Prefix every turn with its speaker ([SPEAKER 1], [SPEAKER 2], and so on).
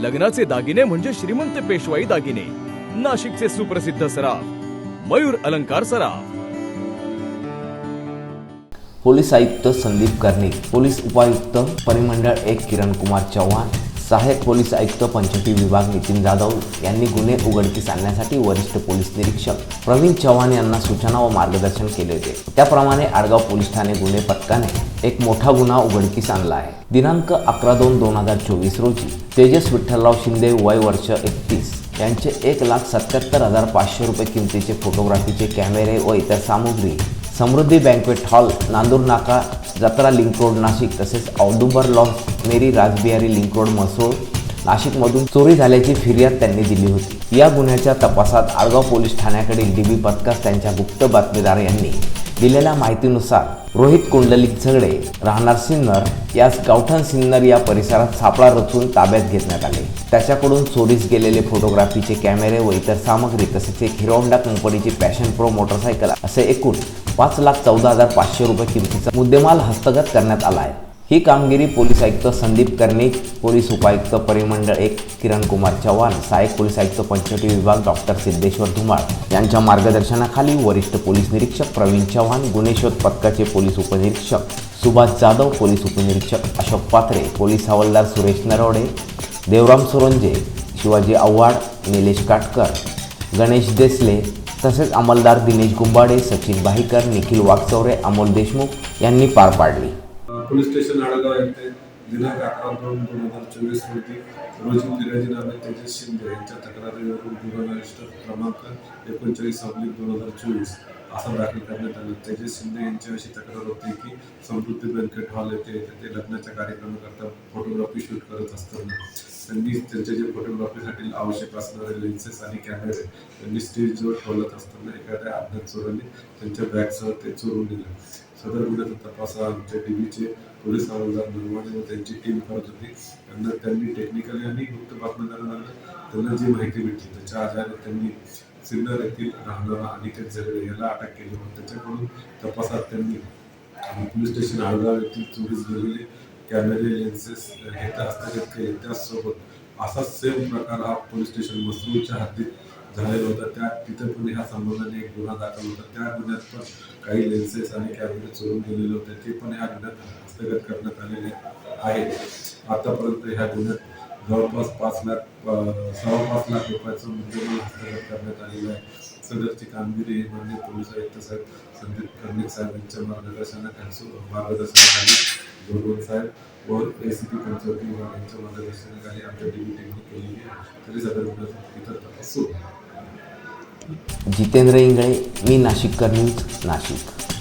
[SPEAKER 1] लग्नाचे दागिने म्हणजे श्रीमंत पेशवाई दागिने. नाशिकचे सुप्रसिद्ध सराफ मयूर अलंकार सराफ.
[SPEAKER 2] पोलीस आयुक्त संदीप कर्णिक पोलीस उपायुक्त परिमंडळ एक किरण कुमार चव्हाण सहाय्यक पोलीस आयुक्त पंचवटी विभाग नितीन जाधव यांनी गुन्हे उघडकीस आणण्यासाठी वरिष्ठ पोलीस निरीक्षक प्रवीण चव्हाण यांना सूचना व मार्गदर्शन केले होते. त्याप्रमाणे आडगाव पोलीस ठाणे गुन्हे पथकाने एक मोठा गुन्हा उघडकीस आणला आहे. दिनांक अकरा दोन दोन हजार चोवीस रोजी तेजस विठ्ठलराव शिंदे वय वर्ष एकतीस यांचे एक लाख सत्याहत्तर हजार पाचशे रुपये किमतीचे फोटोग्राफीचे कॅमेरे व इतर सामुग्री समृद्धी बँक्वेट हॉल नांदूर नाका जत्रा लिंक रोड नाशिक तसेच Audumbar lawns Meri Rajbihari link road Mhasol नाशिकमधून चोरी झाल्याची फिर्याद त्यांनी दिली होती. या गुन्ह्याच्या तपासात आडगाव पोलीस ठाण्याकडील डीबी पथकास त्यांच्या गुप्त बातमीदार यांनी दिलेल्या माहितीनुसार रोहित कुंडलिक झगडे राहणार सिन्नर यास गावठण सिन्नर या परिसरात सापळा रचून ताब्यात घेतण्यात आले. त्याच्याकडून चोरीस गेलेले फोटोग्राफीचे कॅमेरे व इतर सामग्री तसेच एक हिरोहोंडा कंपनीची पॅशन प्रो मोटरसायकल असे एकूण पाच लाख चौदा हजार पाचशे रुपये किमतीचा मुद्देमाल हस्तगत करण्यात आला आहे ही कामगिरी पोलीस आयुक्त संदीप कर्णिक पोलीस उपायुक्त परिमंडळ एक किरण कुमार चव्हाण सहाय्यक पोलीस आयुक्त पंचवटी विभाग डॉक्टर सिद्धेश्वर धुमाळ यांच्या मार्गदर्शनाखाली वरिष्ठ पोलीस निरीक्षक प्रवीण चव्हाण गुन्हे शोध पथकाचे पोलीस उपनिरीक्षक सुभाष जाधव पोलीस उपनिरीक्षक अशोक पात्रे पोलीस हवालदार सुरेश नरवडे देवराम सुरंजे शिवाजी आव्हाड निलेश काटकर गणेश देसले तसेच अंमलदार दिनेश गुंबाडे सचिन भाईकर निखिल वाघचौरे अमोल देशमुख यांनी पार पाडली.
[SPEAKER 3] पोलीस स्टेशन आडगाव येथे दिनांक अकरा दोन दोन हजार चोवीस रोजी रोजी फिर्यादी नामे तेजस शिंदे यांच्या तक्रारीवरून गुन्हा रजिस्टर क्रमांक एकोणचाळीस अब्लिक दोन हजार चोवीस असा दाखल करण्यात आलं तेजस शिंदे यांची अशी तक्रार होती की समृद्धी बँकेट हॉल येते ते लग्नाच्या कार्यक्रमाकरता फोटोग्राफी शूट करत असताना. त्यांनी त्यांच्या जे फोटोग्राफीसाठी आवश्यक असणारे लेन्सेस आणि कॅमेरे त्यांनी स्टेजवर ठेवत असताना एखाद्या अज्ञात चोरांनी त्यांच्या बॅगसह ते चोरून दिले सदर गुन्ह्याचा तपास हा आमच्या टीव्हीचे पोलीस हवालदार नरवाणे व त्यांची टीम करत होती. त्यांना त्यांनी टेक्निकली आणि गुप्त बातमीदारांना त्यांना जी माहिती भेटली त्याच्या आधारे त्यांनी सिन्नर येथील राहणारा अनिकेत झगडे याला अटक केली होती त्याच्याकडून तपासात त्यांनी पोलीस स्टेशन आळगाव येथील चोरीस गेलेले कॅमेरे लेन्सेस हे हस्तगत केले. त्याचसोबत असाच सेम प्रकार हा पोलीस स्टेशन मसरूळच्या हद्दीत झालेला होता. त्या तिथे पण ह्या संबंधाने एक गुन्हा दाखल होता. त्या गुन्ह्यात पण काही लेन्सेस आणि कॅमेरे चोरून गेलेले होते. ते पण ह्या गुन्ह्यात हस्तगत करण्यात आलेले आहेत. आतापर्यंत ह्या गुन्ह्यात जवळपास पाच लाख सव्वा पाच लाख रुपयाचं मुद्देमाल हस्तगत करण्यात आलेलं आहे. सदरची कामगिरी ही माननीय पोलीस आयुक्त साहेब संदीप कर्णिक साहेब यांच्या मार्गदर्शनाखाली मार्गदर्शनाखाली गोरगोल साहेब व ए सी पी पंचवटी विभाग यांच्या मार्गदर्शनाखाली आमच्या डी बी टीमने केलेली आहे. तरी सदर इतर तपास सुरू.
[SPEAKER 2] जितेंद्र इंगळे मी नाशिक न्यूज नाशिक.